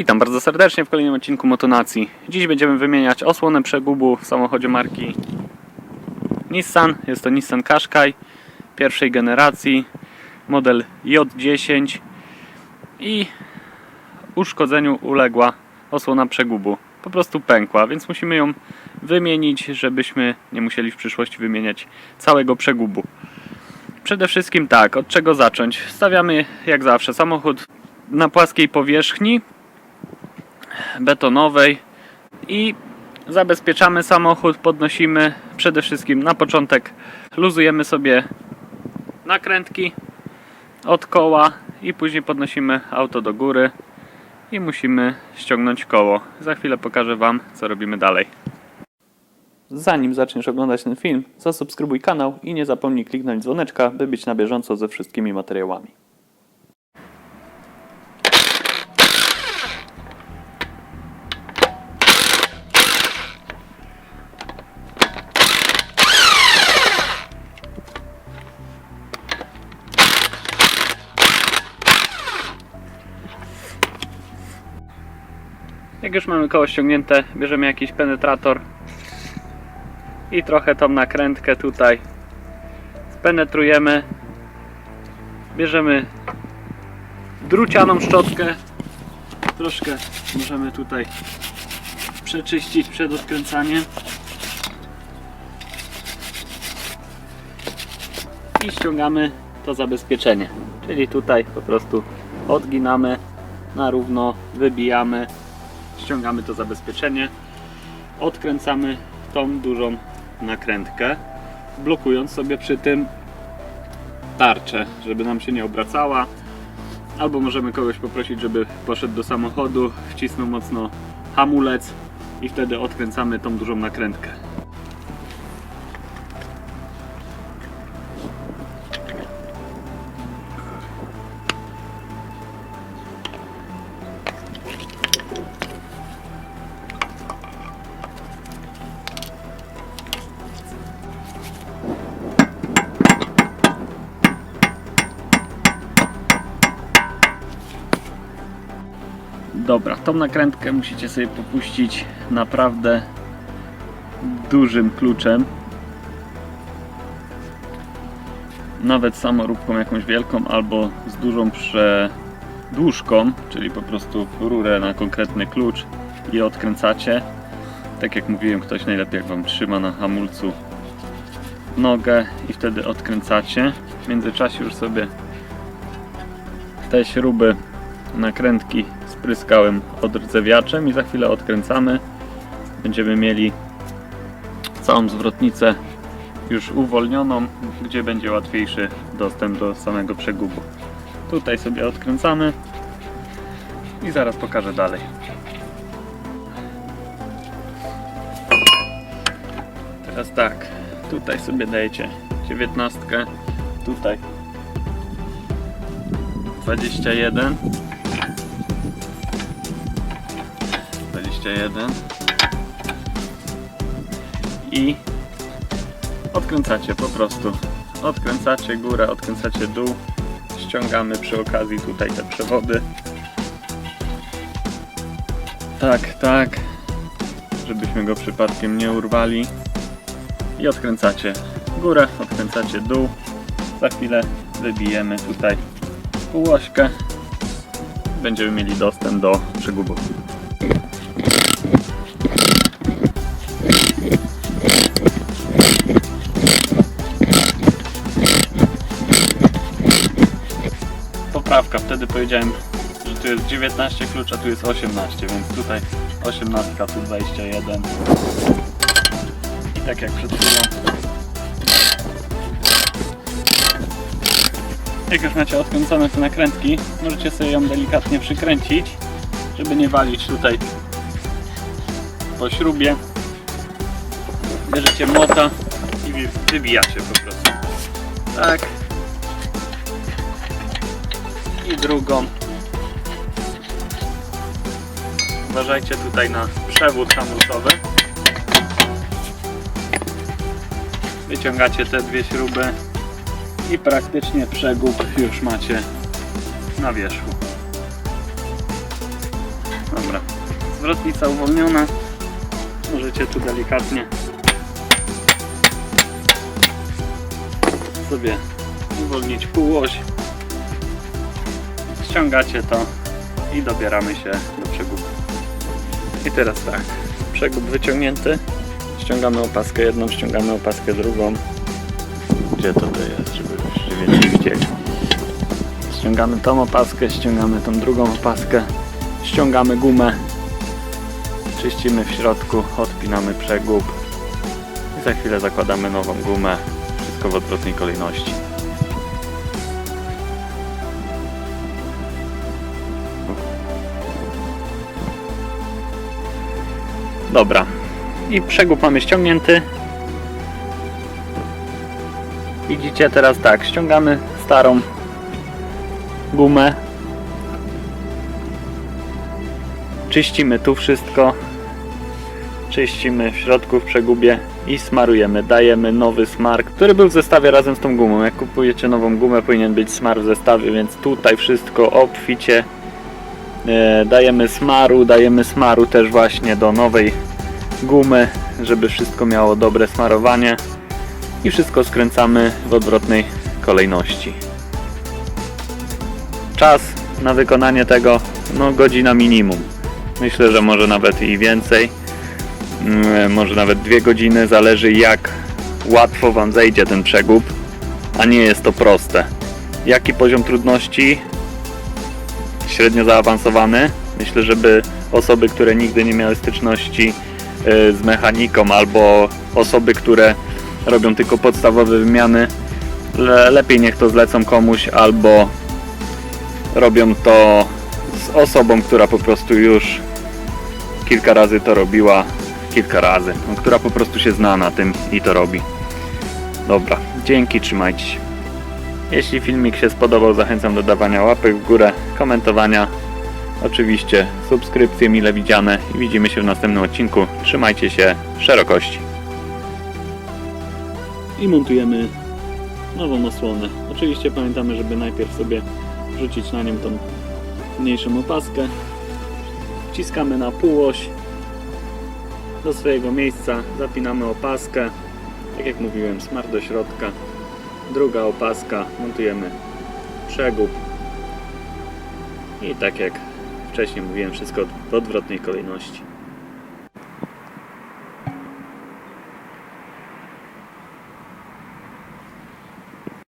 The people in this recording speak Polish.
Witam bardzo serdecznie w kolejnym odcinku Motonacji. Dziś będziemy wymieniać osłonę przegubu w samochodzie marki Nissan. Jest to Nissan Qashqai pierwszej generacji, model J10 i uszkodzeniu uległa osłona przegubu. Po prostu pękła, więc musimy ją wymienić, żebyśmy nie musieli w przyszłości wymieniać całego przegubu. Przede wszystkim tak, od czego zacząć? Stawiamy jak zawsze samochód na płaskiej powierzchni betonowej i zabezpieczamy samochód, podnosimy przede wszystkim na początek luzujemy sobie nakrętki od koła i później podnosimy auto do góry i musimy ściągnąć koło. Za chwilę pokażę Wam, co robimy dalej. Zanim zaczniesz oglądać ten film, zasubskrybuj kanał i nie zapomnij kliknąć dzwoneczka, by być na bieżąco ze wszystkimi materiałami. Jak już mamy koło ściągnięte, bierzemy jakiś penetrator i trochę tą nakrętkę tutaj penetrujemy. Bierzemy drucianą szczotkę. Troszkę możemy tutaj przeczyścić przed odkręcaniem. I ściągamy to zabezpieczenie. Czyli tutaj po prostu odginamy na równo, wybijamy, ściągamy to zabezpieczenie, odkręcamy tą dużą nakrętkę, blokując sobie przy tym tarczę, żeby nam się nie obracała. Albo możemy kogoś poprosić, żeby poszedł do samochodu, wcisnął mocno hamulec i wtedy odkręcamy tą dużą nakrętkę. Dobra, tą nakrętkę musicie sobie popuścić naprawdę dużym kluczem. Nawet samoróbką jakąś wielką albo z dużą przedłużką, czyli po prostu rurę na konkretny klucz i odkręcacie. Tak jak mówiłem, ktoś najlepiej jak Wam trzyma na hamulcu nogę i wtedy odkręcacie. W międzyczasie już sobie te śruby nakrętki spryskałem odrdzewiaczem i za chwilę odkręcamy. Będziemy mieli całą zwrotnicę już uwolnioną, gdzie będzie łatwiejszy dostęp do samego przegubu. Tutaj sobie odkręcamy i zaraz pokażę dalej. Teraz tak, tutaj sobie dajecie 19, tutaj 21 21 i odkręcacie po prostu. Odkręcacie górę, odkręcacie dół. Ściągamy przy okazji tutaj te przewody. Tak, tak. Żebyśmy go przypadkiem nie urwali. I odkręcacie górę, odkręcacie dół. Za chwilę wybijemy tutaj półośkę będziemy mieli dostęp do przegubów poprawka, wtedy powiedziałem, że tu jest 19 klucz, a tu jest 18, więc tutaj 18, tu 21. I tak jak przed chwilą. Jak już macie odkręcone te nakrętki, możecie sobie ją delikatnie przykręcić, żeby nie walić tutaj po śrubie. Bierzecie młota i wy- wybijacie po prostu. Tak i drugą. Uważajcie tutaj na przewód hamulcowy. Wyciągacie te dwie śruby i praktycznie przegub już macie na wierzchu. Dobra. Zwrotnica uwolniona. Możecie tu delikatnie sobie uwolnić półoś. Ściągacie to i dobieramy się do przegubu. I teraz tak, przegub wyciągnięty. Ściągamy opaskę jedną, ściągamy opaskę drugą. Gdzie to to jest, żeby więcej widzieli? Ściągamy tą opaskę, ściągamy tą drugą opaskę, ściągamy gumę, czyścimy w środku, odpinamy przegub i za chwilę zakładamy nową gumę. Wszystko w odwrotnej kolejności. Dobra. I przegub mamy ściągnięty. Widzicie teraz tak, ściągamy starą gumę. Czyścimy tu wszystko. Czyścimy w środku w przegubie i smarujemy. Dajemy nowy smar, który był w zestawie razem z tą gumą. Jak kupujecie nową gumę, powinien być smar w zestawie, więc tutaj wszystko obficie dajemy smaru. Dajemy smaru też właśnie do nowej gumy, żeby wszystko miało dobre smarowanie i wszystko skręcamy w odwrotnej kolejności. Czas na wykonanie tego no godzina minimum. Myślę, że może nawet i więcej. Mm, Może nawet dwie godziny, zależy jak łatwo Wam zejdzie ten przegub, a nie jest to proste. Jaki poziom trudności? Średnio zaawansowany. Myślę, żeby osoby, które nigdy nie miały styczności y, z mechaniką albo osoby, które robią tylko podstawowe wymiany, le, lepiej niech to zlecą komuś albo robią to z osobą, która po prostu już kilka razy to robiła, kilka razy, no, która po prostu się zna na tym i to robi. Dobra, dzięki, trzymajcie się. Jeśli filmik się spodobał, zachęcam do dawania łapek w górę, komentowania, oczywiście subskrypcje mile widziane i widzimy się w następnym odcinku. Trzymajcie się szerokości. I montujemy nową osłonę. Oczywiście pamiętamy, żeby najpierw sobie wrzucić na nią tą mniejszą opaskę. Wciskamy na półoś do swojego miejsca, zapinamy opaskę. Tak jak mówiłem, smar do środka. Druga opaska, montujemy przegub. I tak jak wcześniej mówiłem, wszystko w odwrotnej kolejności.